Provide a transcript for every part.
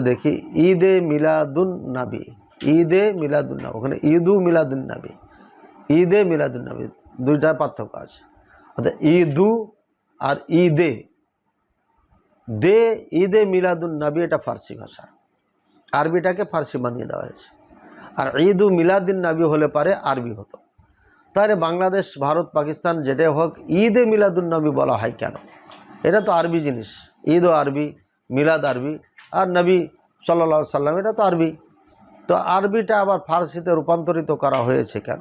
দেখি, ঈদে মিলাদুন নাবি, ঈদে মিলাদুন নাবি, ওখানে ঈদু মিলাদুন নাবি, ঈদে মিলাদুন নাবি, দুইটা পার্থক্য আছে। অর্থাৎ ঈদু আর ঈদে, দে, ঈদে মিলাদুন নাবি, এটা ফার্সি ভাষা। আরবিটাকে ফার্সি বানিয়ে দেওয়া হয়েছে। আর ঈদু মিলাদিন নাবি হলে পারে আরবি হতো। তাহলে বাংলাদেশ, ভারত, পাকিস্তান যেটাই হোক, ঈদে মিলাদুন নবী বলা হয় কেন? এটা তো আরবি জিনিস। ঈদও আরবি, মিলাদ আরবি। আর নবী সাল্লা সাল্লাম এটা তো আরবি। তো আরবিটা আবার ফার্সিতে রূপান্তরিত করা হয়েছে কেন?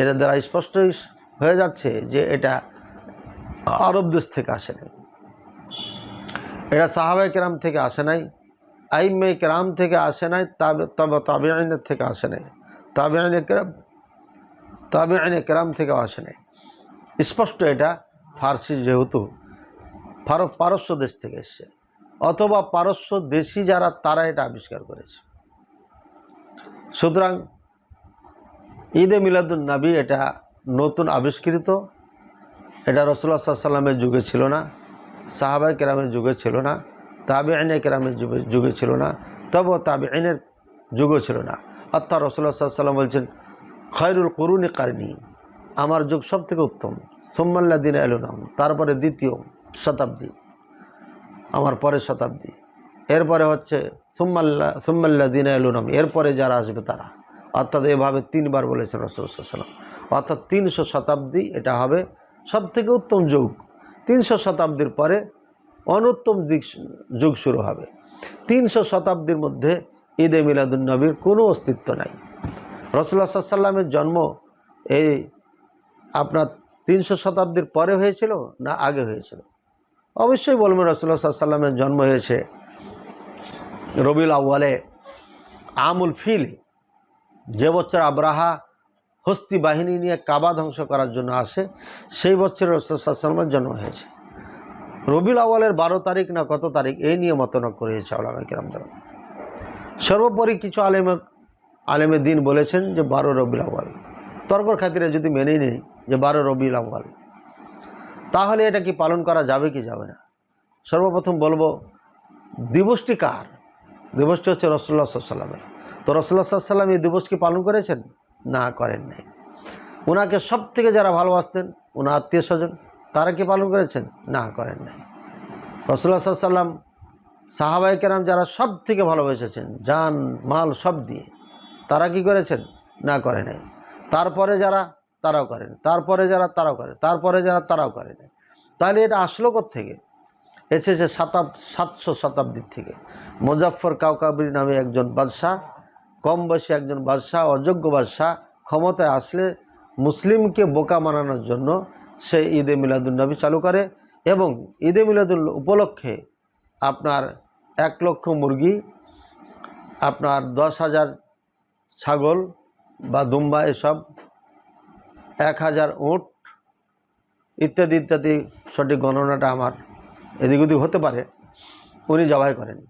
এটা দ্বারা স্পষ্টই হয়ে যাচ্ছে যে এটা আরব দেশ থেকে আসে নাই। এটা সাহাবাই কেরাম থেকে আসে নাই আইমে কেরাম থেকে আসে নাই, তবে তবে আইনের থেকে আসে নাই। তাবে আইনে কেরাম তবে আইনে কেরাম থেকেও আসে নাই। স্পষ্ট এটা ফার্সি যেহেতু ফারক পারস্য দেশ থেকে এসছে। অথবা পারস্য দেশি যারা, তারা এটা আবিষ্কার করেছে। সুতরাং ঈদে মিলাদুল নাবি এটা নতুন আবিষ্কৃত। এটা রসুল্লাহ সাল্লামের যুগে ছিল না সাহাবাই কেরামের যুগে ছিল না তাবে আইনে কেরামের যুগে যুগে ছিল না তবে তাবে আইনের যুগও ছিল না। অর্থাৎ রসুল্লাহ সাল্লাম বলছেন, খয়রুল করুনি কারণী আমার যুগ সব থেকে উত্তম সোম্মাল্লা দিন এলুনাম তারপরে দ্বিতীয় শতাব্দী। আমার পরের শতাব্দী। এরপরে হচ্ছে সুম্মাল্লা সুম্মাল্লা দিন এলুনাম এরপরে যারা আসবে তারা। অর্থাৎ এভাবে তিনবার বলেছেন রসুলাম অর্থাৎ তিনশো শতাব্দী এটা হবে সব থেকে উত্তম যুগ। তিনশো শতাব্দীর পরে অনুত্তম দিক যুগ শুরু হবে। তিনশো শতাব্দীর মধ্যে ঈদে মিলাদুলনবীর কোনো অস্তিত্ব নাই। রসুল্লাহ সাল্লামের জন্ম এই আপনার তিনশো শতাব্দীর পরে হয়েছিল না আগে হয়েছিল? অবশ্যই বলবেন রসুল্লাহ সাল্লামের জন্ম হয়েছে রবিউল আউ্বালে আমুল ফিল, যে বছর আব্রাহা হস্তি বাহিনী নিয়ে কাবা ধ্বংস করার জন্য আসে, সেই বছর রসুল্লাহামের জন্ম হয়েছে। রবিউল আউ্বালের বারো তারিখ না কত তারিখ, এই নিয়ে মতনক করেছে আলামা কিরামদার। সর্বোপরি কিছু আলেমে আলেমে দিন বলেছেন যে বারো রবিউল আউ্বাল তর্কর খাতিরে যদি মেনেই নেই যে বারো রবিউল আউ্বাল তাহলে এটা কি পালন করা যাবে কি যাবে না? সর্বপ্রথম বলব, দিবসটি কার? দিবসটি হচ্ছে রসুল্লাহ সাল্লামের তো রসুল্লাহ সাল্লাম এই দিবস কি পালন করেছেন? না, করেন নাই। ওনাকে সব থেকে যারা ভালোবাসতেন ওনার আত্মীয় স্বজন তারা কি পালন করেছেন? না, করেন নাই। রসুল্লাহ সাল্লাম সাহাবাই কেরাম যারা সব থেকে ভালোবেসেছেন যান মাল সব দিয়ে, তারা কি করেছেন? না করে নাই। তারপরে যারা তারাও করেন। তারপরে যারা তারাও করে তারপরে যারা তারাও করে নাই তাহলে এটা আসলো থেকে এসেছে শতাব, সাতশো শতাব্দীর থেকে। মুজাফর কাউকাবির নামে একজন বাদশাহ কম বয়সী একজন বাদশাহ, অযোগ্য বাদশাহ ক্ষমতায় আসলে মুসলিমকে বোকা মানানোর জন্য সে ঈদে মিলাদুলনবী চালু করে এবং ঈদে মিলাদুল উপলক্ষে আপনার এক লক্ষ মুরগি, আপনার দশ হাজার ছাগল বা দুম্বা এসব এক হাজার উট, ইত্যাদি ইত্যাদি সঠিক গণনাটা আমার এদিক ওদিক হতে পারে। উনি জবাই করেন।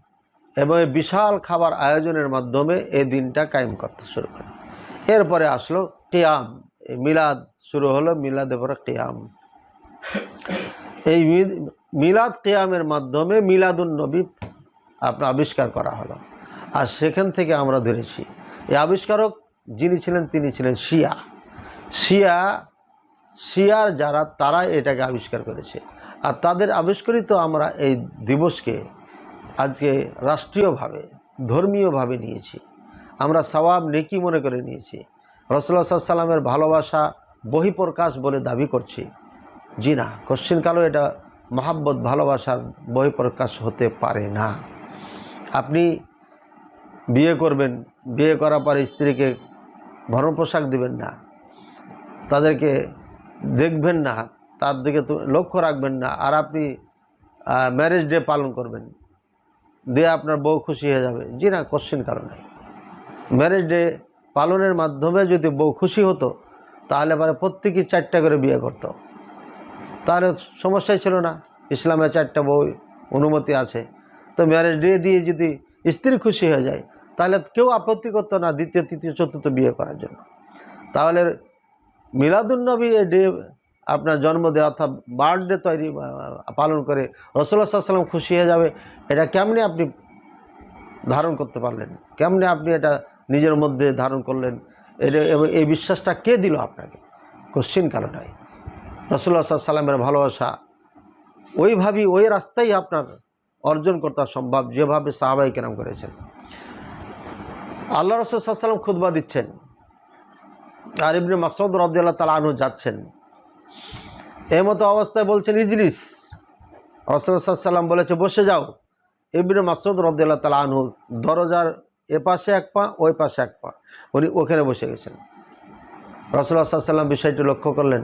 এবং বিশাল খাবার আয়োজনের মাধ্যমে এই দিনটা কায়েম করতে শুরু করেন। এরপরে আসলো টিয়াম। মিলাদ শুরু হলো মিলাদের পরে টিয়াম। এই মিলাদ কিয়ামের মাধ্যমে মিলাদুন নবী আপনার আবিষ্কার করা হলো। আর সেখান থেকে আমরা ধরেছি। এই আবিষ্কারক যিনি ছিলেন, তিনি ছিলেন শিয়া। শিয়া, শিয়ার যারা তারা এটাকে আবিষ্কার করেছে। আর তাদের আবিষ্কৃত আমরা এই দিবসকে আজকে রাষ্ট্রীয়ভাবে, ধর্মীয়ভাবে নিয়েছি। আমরা সওয়াব নেকি মনে করে নিয়েছি। রসুল্লাহ সাল্লামের ভালোবাসা বহিঃপ্রকাশ বলে দাবি করছি। জি না কোশ্চিনকালও এটা মহাব্বত, ভালোবাসার বহিঃপ্রকাশ হতে পারে না। আপনি বিয়ে করবেন, বিয়ে করার পরে স্ত্রীকে ভরণ পোশাক দেবেন না। তাদেরকে দেখবেন না, তার দিকে লক্ষ্য রাখবেন না, আর আপনি ম্যারেজ ডে পালন করবেন। দিয়ে আপনার বউ খুশি হয়ে যাবে। জি না কোশ্চিন কারণে ম্যারেজ ডে পালনের মাধ্যমে যদি বউ খুশি হতো, তাহলে পরে প্রত্যেকেই চারটা করে বিয়ে করতো। তাহলে সমস্যাই ছিল না। ইসলামে চারটা বউ অনুমতি আছে। তো ম্যারেজ ডে দিয়ে যদি স্ত্রী খুশি হয়ে যায়, তাহলে কেউ আপত্তি করতো না দ্বিতীয়, তৃতীয়, চতুর্থ বিয়ে করার জন্য। তাহলে মিলাদুলনবী এই ডে আপনার জন্মদিন অর্থাৎ বার্থডে তৈরি পালন করে রসুল্লাহ সাল্লাম খুশি হয়ে যাবে। এটা কেমনি আপনি ধারণ করতে পারলেন? কেমনে আপনি এটা নিজের মধ্যে ধারণ করলেন? এটা এই বিশ্বাসটা কে দিল আপনাকে? কোশ্চিন কারও নয় রসুল্লাহ সাল্লামের ভালোবাসা, ওইভাবেই, ওই রাস্তাই আপনার অর্জন করতে সম্ভব, যেভাবে সাহাবাই কেরাম করেছেন। আল্লাহ রসুল সাল্লাম খুদবা দিচ্ছেন। আর ইবনে মাসুদ রদ্দাল্লাহ তালা আনু যাচ্ছেন। এই মতো অবস্থায় বলছেন, ইজলিস। রসুল্লাহাম বলেছে, বসে যাও। ইবনে মাসুদ রদ্দাল্লাহ তালা আনহু দরজার এ পাশে এক পা, ওই পাশে এক পা। উনি ওখানে বসে গেছেন। রসুল্লাহ বিষয়টি লক্ষ্য করলেন।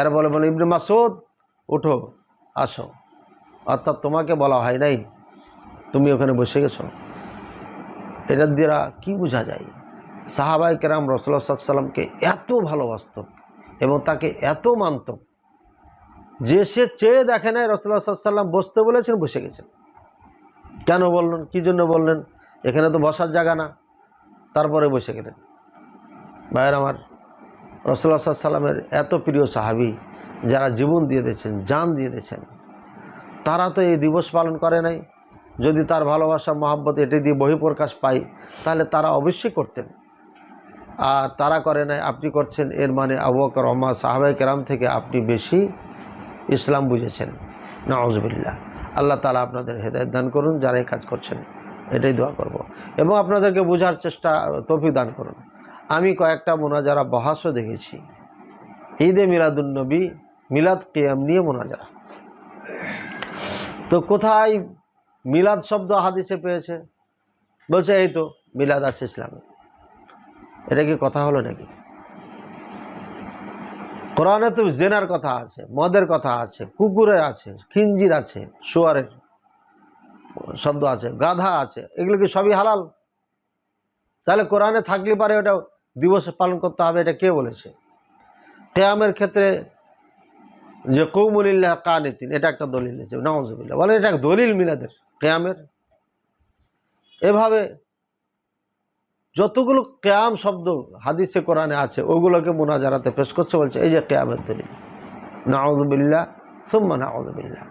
এরা বলে বলে ইবনে মাসুদ উঠো, আসো। অর্থাৎ তোমাকে বলা হয় নাই। তুমি ওখানে বসে গেছো। এটার দ্বারা কি বোঝা যায়? সাহাবাই কেরাম রসুল্লাহ সাল্লামকে এত ভালোবাসত এবং তাকে এত মানত। যে সে চেয়ে দেখে নাই রসুল্লাহ সাল্লাম বসতে বলেছেন, বসে গেছেন। কেন বললেন? কি জন্য বললেন? এখানে তো বসার জায়গা না। তারপরে বসে গেলেন। ভাইয়ের আমার রসুল্লাহ সাল্লামের এত প্রিয় সাহাবি, যারা জীবন দিয়ে দিয়েছেন, জান দিয়ে দিয়েছেন, তারা তো এই দিবস পালন করে নাই। যদি তার ভালোবাসা, মহাব্বত এটি দিয়ে বহিঃপ্রকাশ পাই তাহলে তারা অবশ্যই করতেন। আর তারা করে নাই, আপনি করছেন, এর মানে আবু বকর রহমা সাহাবাই কেরাম থেকে আপনি বেশি ইসলাম বুঝেছেন। নওয়াজবিল্লা আল্লাহ তালা আপনাদের হেদায়ত দান করুন, যারা এই কাজ করছেন। এটাই দোয়া করব। এবং আপনাদেরকে বোঝার চেষ্টা তফি দান করুন। আমি কয়েকটা মোনাজারা, বহাসও দেখেছি। ঈদে মিলাদুলনবী মিলাদ কিয়াম নিয়ে মোনাজারা। তো কোথায় মিলাদ শব্দ হাদিসে পেয়েছে? বলছে, এই তো, মিলাদ আছে ইসলামে। এটা কি কথা হলো নাকি? কোরআনে তো জেনার কথা আছে, মদের কথা আছে কুকুরের আছে, খিঞ্জির আছে, শোয়ারের শব্দ আছে, গাধা আছে, এগুলো কি সবই হালাল? তাহলে কোরআনে থাকলে পারে ওটা দিবস পালন করতে হবে, এটা কে বলেছে? কেয়ামের ক্ষেত্রে যে কৌমুলিল্লাহ কানিতিন, এটা একটা দলিল দিয়েছে নওয়াজবিল্লা বলে এটা দলিল মিলাদের, কেয়ামের। এভাবে যতগুলো ক্যাম শব্দ হাদিসে, কোরআনে আছে, ওগুলোকে মোনাজারাতে পেশ করছে, বলছে, এই যে কেয়ামের দলিল। নাউজবিল্লা সুম্মা নাউজবিল্লা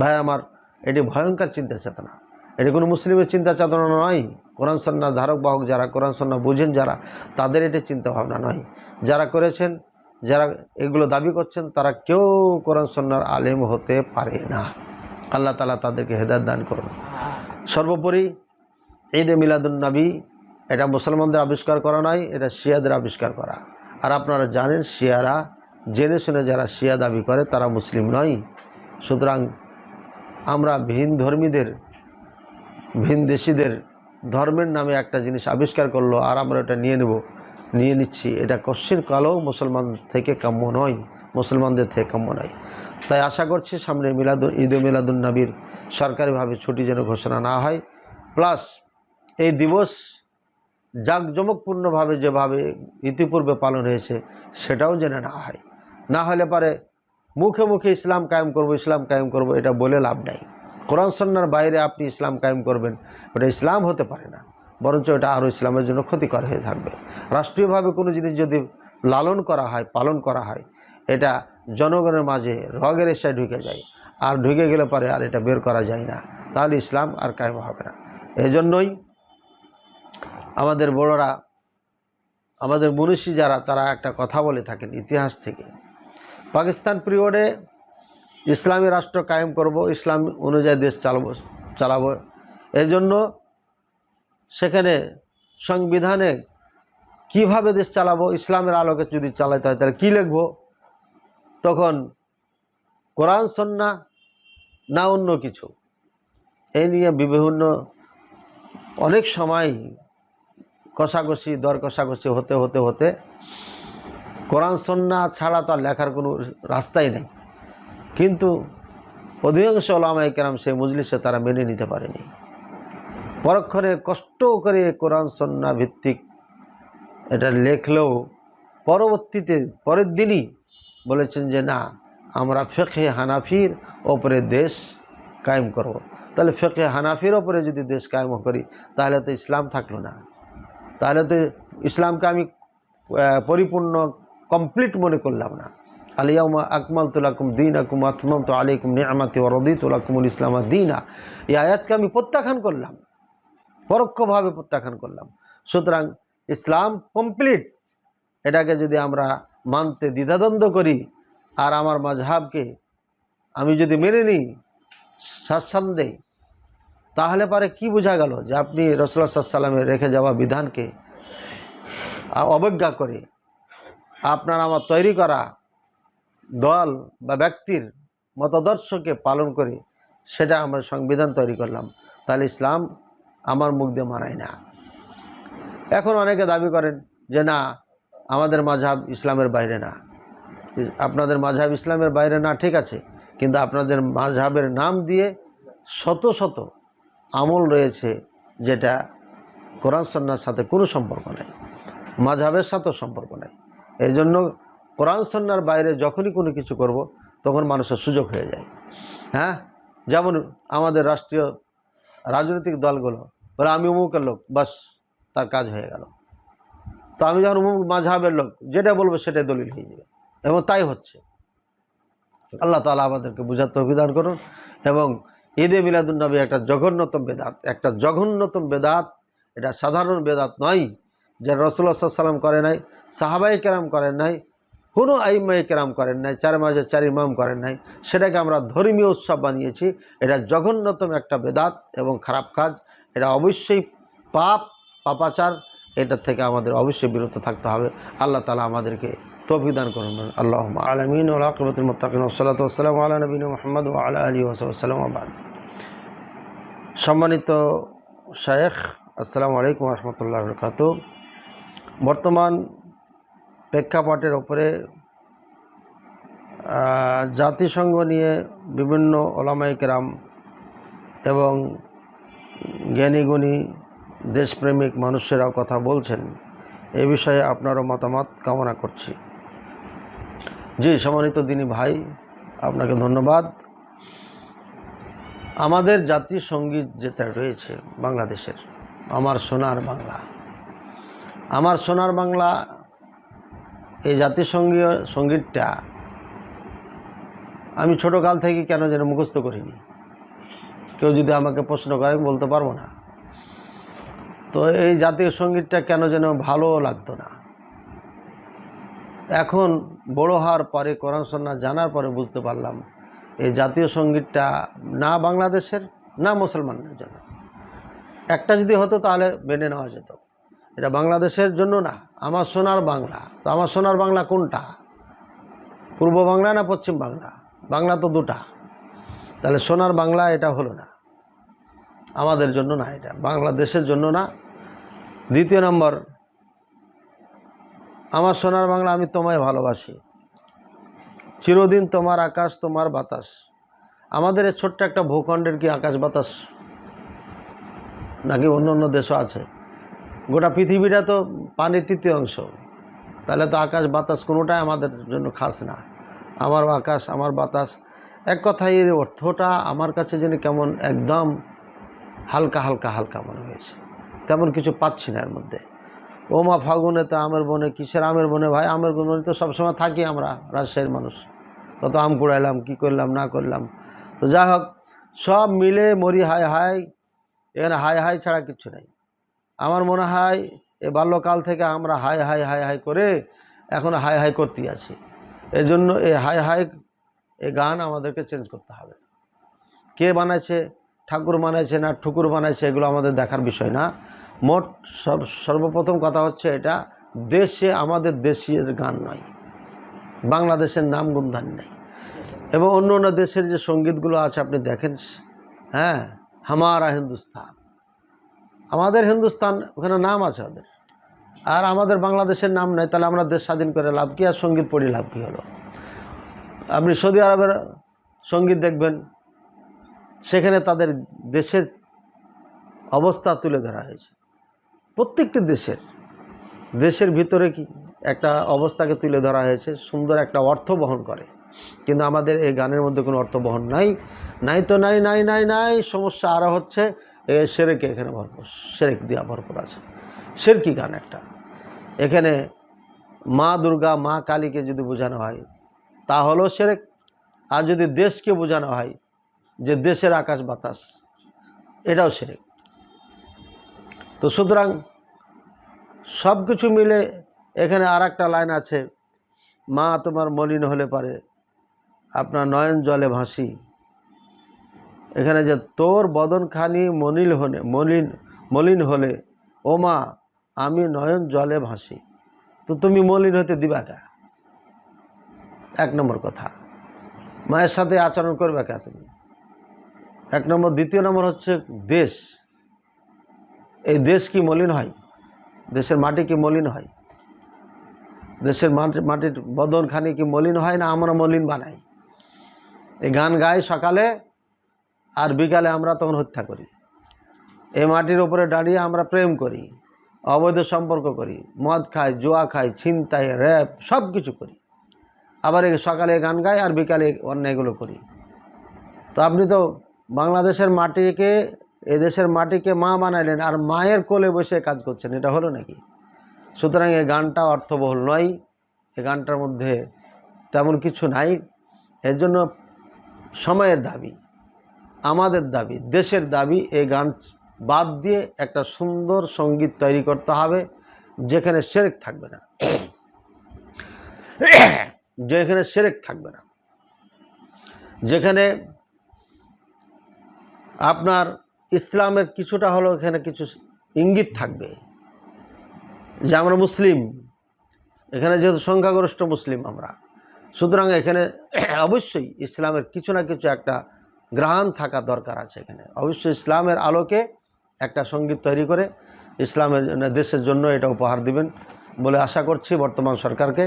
ভাই, আমার এটি ভয়ঙ্কর চিন্তা চেতনা এটি কোনো মুসলিমের চিন্তা চেতনা নয়। কোরআন সন্না ধারক বাহক যারা, কোরআন সন্না বুঝেন যারা, তাদের এটি চিন্তা ভাবনা নয়। যারা করেছেন, যারা এগুলো দাবি করছেন, তারা কেউ কোরআন সন্ন্যার আলেম হতে পারে না। আল্লাহ তালা তাদেরকে হেদায়ত দান করুন। সর্বোপরি ঈদে মিলাদুলনবী এটা মুসলমানদের আবিষ্কার করা নয়, এটা শিয়াদের আবিষ্কার করা। আর আপনারা জানেন, শিয়ারা জেনে শুনে যারা শিয়া দাবি করে, তারা মুসলিম নয়। সুতরাং আমরা ভিন ধর্মীদের, ভিন দেশিদের ধর্মের নামে একটা জিনিস আবিষ্কার করল, আর আমরা এটা নিয়ে নেব, নিয়ে নিচ্ছি। এটা কশ্চিন কালেও মুসলমান থেকে কাম্য নয়, মুসলমানদের থেকে কাম্য নয়। তাই আশা করছি সামনে মিলাদুল ঈদে মিলাদুল নবীর সরকারিভাবে ছুটি যেন ঘোষণা না হয়। প্লাস এই দিবস জাঁকজমকপূর্ণভাবে যেভাবে ইতিপূর্বে পালন হয়েছে, সেটাও যেন না হয়। না হলে পারে মুখে মুখে ইসলাম কায়েম করব, ইসলাম কায়েম করব, এটা বলে লাভ নাই। কোরআন সন্ন্যার বাইরে আপনি ইসলাম কায়েম করবেন, ওটা ইসলাম হতে পারে না। বরঞ্চ এটা আরও ইসলামের জন্য ক্ষতিকর হয়ে থাকবে। রাষ্ট্রীয়ভাবে কোনো জিনিস যদি লালন করা হয়, পালন করা হয়, এটা জনগণের মাঝে রগের এসায় ঢুকে যায়। আর ঢুকে গেলে পরে আর এটা বের করা যায় না। তাহলে ইসলাম আর কায়েম হবে না। এজন্যই আমাদের বড়রা, আমাদের মনীষী যারা, তারা একটা কথা বলে থাকেন ইতিহাস থেকে। পাকিস্তান পিরিয়ডে ইসলামী রাষ্ট্র কায়েম করব, ইসলাম অনুযায়ী দেশ চালাবো চালাবো। এই জন্য সেখানে সংবিধানে কীভাবে দেশ চালাবো, ইসলামের আলোকে যদি চালাতে হয় তাহলে কী লিখব? তখন কোরআন সন্না না অন্য কিছু। এই নিয়ে বিভিন্ন অনেক সময় কষাকষি, দর কষাকষি হতে হতে হতে কোরআন, সন্না ছাড়া তার লেখার কোনো রাস্তাই নেই। কিন্তু অধিকাংশ ওলামাই কেরাম সেই মজলিসে তারা মেনে নিতে পারেনি। পরক্ষণে কষ্ট করে কোরআন, সন্না ভিত্তিক এটা লেখলেও পরবর্তীতে পরের দিনই বলেছেন যে, না, আমরা ফেকে হানাফির ওপরে দেশ কায়েম করব। তাহলে ফেকে হানাফির ওপরে যদি দেশ কায়েম করি, তাহলে তো ইসলাম থাকল না। তাহলে তো ইসলামকে আমি পরিপূর্ণ কমপ্লিট মনে করলাম না। আলিয়াউমা আকমাল তুলাকুম দিন আকুম আতমাম তো আলিকুম নিয়ামাতি ওরদি তুলাকুমুল ইসলামা দিনা। এই আয়াতকে আমি প্রত্যাখ্যান করলাম। পরোক্ষভাবে প্রত্যাখ্যান করলাম। সুতরাং ইসলাম কমপ্লিট এটাকে যদি আমরা মানতে দ্বিধাদ্বন্দ্ব করি, আর আমার মাঝহাবকে আমি যদি মেনে নিই স্বাচ্ছন্দ্যে তাহলে পরে কি বোঝা গেল যে আপনি রসুল্লাহ সাল্লামের রেখে যাওয়া বিধানকে অবজ্ঞা করে আপনার আমার তৈরি করা দল বা ব্যক্তির মতাদর্শকে পালন করে সেটা আমরা সংবিধান তৈরি করলাম। তাহলে ইসলাম আমার মুখ দিয়ে মানায় না। এখন অনেকে দাবি করেন যে না, আমাদের মাঝহাব ইসলামের বাইরে না। আপনাদের মাঝহাব ইসলামের বাইরে না, ঠিক আছে। কিন্তু আপনাদের মাঝহাবের নাম দিয়ে শত শত আমল রয়েছে যেটা কোরআন সন্ন্যার সাথে কোনো সম্পর্ক নেই, মাঝহাবের সাথেও সম্পর্ক নেই। এই জন্য কোরআন সন্ন্যার বাইরে যখনই কোনো কিছু করব, তখন মানুষের সুযোগ হয়ে যায়। হ্যাঁ? যেমন আমাদের রাষ্ট্রীয় রাজনৈতিক দলগুলো, বলে আমি অমুকের লোক, বাস, তার কাজ হয়ে গেল। তো আমি যখন অমুক মাঝহাবের লোক, যেটা বলব সেটাই দলিল হয়ে যাবে। এবং তাই হচ্ছে। আল্লাহ তালা আমাদেরকে বুঝাতে অভিধান করুন এবং ঈদে মিলাদুলনবী একটা জঘন্যতম বেদাত। একটা জঘন্যতম বেদাত, এটা সাধারণ বেদাত নয় যে রসুল্লাহ সাল্লাম করে নাই সাহাবাই কেরাম করেন নাই, কোনো আইমাই কেরাম করেন নাই, চার মাঝে চার ইমাম করেন নাই। সেটাকে আমরা ধর্মীয় উৎসব বানিয়েছি। এটা জঘন্যতম একটা বেদাত এবং খারাপ কাজ। এটা অবশ্যই পাপ, পাপাচার এটা থেকে আমাদের অবশ্যই বিরত থাকতে হবে। আল্লাহ তালা আমাদেরকে তৌফিক দান করুন। আল্লাহ আলমিন ওসালাম আল্লাহ নবীন মোহাম্মদ আল্লাহ আলী ওসালাম সম্মানিত শায়েখ, আসসালামু আলাইকুম রহমতুল্লাহ বরকাত বর্তমান প্রেক্ষাপটের ওপরে জাতিসংঘ নিয়ে বিভিন্ন ওলামাই কেরাম এবং জ্ঞানীগুণী দেশপ্রেমিক মানুষেরাও কথা বলছেন। এ বিষয়ে আপনারও মতামত কামনা করছি। জি, সম্মানিত দিনী ভাই, আপনাকে ধন্যবাদ। আমাদের জাতীয় সংগীত যেটা রয়েছে বাংলাদেশের, আমার সোনার বাংলা। আমার সোনার বাংলা, এই জাতিসংঘীয় সঙ্গীতটা আমি ছোটোকাল থেকে কেন যেন মুখস্থ করিনি। কেউ যদি আমাকে প্রশ্ন করে, আমি বলতে পারব না। তো এই জাতীয় সঙ্গীতটা কেন যেন ভালো লাগতো না। এখন বড় হওয়ার পরে কোরআন সন্না জানার পরে বুঝতে পারলাম, এই জাতীয় সঙ্গীতটা না বাংলাদেশের, না মুসলমানদের জন্য। একটা যদি হতো তাহলে মেনে নেওয়া যেত। এটা বাংলাদেশের জন্য না, আমার সোনার বাংলা। তো আমার সোনার বাংলা কোনটা? পূর্ব বাংলা না পশ্চিম বাংলা? বাংলা তো দুটা। তাহলে সোনার বাংলা এটা হলো না। আমাদের জন্য না এটা, বাংলাদেশের জন্য না। দ্বিতীয় নম্বর, আমার সোনার বাংলা আমি তোমায় ভালোবাসি। চিরদিন তোমার আকাশ, তোমার বাতাস। আমাদের এই ছোট্ট একটা ভূখণ্ডের কি আকাশ বাতাস? নাকি অন্য অন্য দেশও আছে? গোটা পৃথিবীটা তো পানির তৃতীয় অংশ। তাহলে তো আকাশ বাতাস কোনোটাই আমাদের জন্য খাস না। আমার আকাশ, আমার বাতাস। এক কথায় এর অর্থটা আমার কাছে যেন কেমন একদম হালকা হালকা হালকা মনে হয়েছে। তেমন কিছু পাচ্ছি না এর মধ্যে। ও মা ফাগুনে তো আমের বনে, কিসের আমের বনে ভাই? আমের বনে তো সবসময় থাকি আমরা, রাজশাহীর মানুষ। কত আম কুড়াইলাম, কী করলাম, না করলাম। তো যাই হোক, সব মিলে মরি হায় হায়, এখানে হায় হায় ছাড়া কিছু নাই। আমার মনে হয়, এ বাল্যকাল থেকে আমরা হাই হাই হাই হাই করে এখন হাই হাই করতেই আছি। এই জন্য এই হাই হাই এই গান আমাদেরকে চেঞ্জ করতে হবে। কে বানাইছে? ঠাকুর বানাইছে না ঠুকুর বানাইছে, এগুলো আমাদের দেখার বিষয় না। মোট সব, সর্বপ্রথম কথা হচ্ছে এটা, দেশে আমাদের দেশের গান নয়। বাংলাদেশের নাম গুমধান নেই। এবং অন্য অন্য দেশের যে সঙ্গীতগুলো আছে, আপনি দেখেন হ্যাঁ হামারা হিন্দুস্তান। আমাদের হিন্দুস্তান, ওখানে নাম আছে ওদের। আর আমাদের বাংলাদেশের নাম নেই, তাহলে আমরা দেশ স্বাধীন করে লাভ কী? আর সংগীত পড়ি লাভ কী হলো? আপনি সৌদি আরবের সংগীত দেখবেন সেখানে তাদের দেশের অবস্থা তুলে ধরা হয়েছে। প্রত্যেকটি দেশের দেশের ভিতরে কি একটা অবস্থাকে তুলে ধরা হয়েছে, সুন্দর একটা অর্থ বহন করে। কিন্তু আমাদের এই গানের মধ্যে কোনো অর্থ বহন নাই। নাই তো নাই নাই নাই নাই, সমস্যা আরও হচ্ছে। এ সেরেকে এখানে ভরপুর, সেরেক দেওয়া ভরপুর আছে। সেরকি গান একটা। এখানে মা দুর্গা, মা কালীকে যদি বোঝানো হয়, তা হলো সেরেক। আর যদি দেশকে বোঝানো হয় যে দেশের আকাশ বাতাস, এটাও সেরেক তো সুতরাং সব কিছু মিলে এখানে আর একটা লাইন আছে, মা তোমার মলিন হলে পারে, আপনার নয়ন জলে ভাসি। এখানে যে তোর বদনখানি মলিন হলে মলিন মলিন হলে, ও মা, আমি নয়ন জলে ভাসি। তো তুমি মলিন হতে দিবা কা? এক নম্বর কথা। মায়ের সাথে আচরণ করবে কা তুমি? এক নম্বর, দ্বিতীয় নম্বর হচ্ছে দেশ। এই দেশ কি মলিন হয়? দেশের মাটি কি মলিন হয়? দেশের মাটি, মাটির বদনখানি কি মলিন হয় না আমরা মলিন বানাই? এই গান গাই সকালে আর বিকালে আমরা তখন হত্যা করি। এই মাটির উপরে দাঁড়িয়ে আমরা প্রেম করি, অবৈধ সম্পর্ক করি, মদ খাই, জুয়া খাই, ছিনতাই র্যাপ সব কিছু করি। আবার সকালে গান গাই আর বিকালে অন্যায়গুলো করি। তো আপনি তো বাংলাদেশের মাটিকে, এদেশের মাটিকে মা বানাইলেন আর মায়ের কোলে বসে কাজ করছেন, এটা হলো নাকি? সুতরাং এই গানটা অর্থবহুল নয় এই গানটার মধ্যে তেমন কিছু নাই, এর জন্য সময়ের দাবি, আমাদের দাবি, দেশের দাবি, এই গান বাদ দিয়ে একটা সুন্দর সংগীত তৈরি করতে হবে, যেখানে সেরেক থাকবে না। যেখানে সেরেক থাকবে না। যেখানে আপনার ইসলামের কিছুটা হলো এখানে কিছু ইঙ্গিত থাকবে। যে আমরা মুসলিম, এখানে যেহেতু সংখ্যাগরিষ্ঠ মুসলিম আমরা, সুতরাং এখানে অবশ্যই ইসলামের কিছু না কিছু একটা গ্রহণ থাকা দরকার আছে এখানে। অবশ্যই ইসলামের আলোকে একটা সংগীত তৈরি করে ইসলামের দেশের জন্য এটা উপহার দিবেন বলে আশা করছি বর্তমান সরকারকে।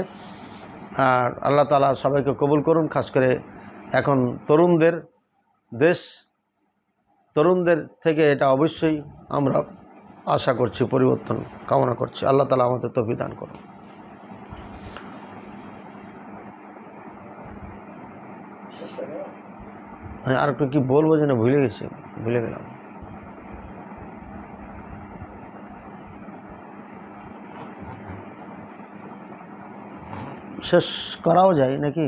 আর আল্লাহ তালা সবাইকে কবুল করুন, খাস করে এখন তরুণদের দেশ তরুণদের থেকে এটা অবশ্যই আমরা আশা করছি, পরিবর্তন কামনা করছি। আল্লাহ তালা আমাদের তো বিধান করুন। হ্যাঁ আর একটু কি বলব যেন ভুলে গেছি? ভুলে গেলাম। শেষ করাও যায় নাকি?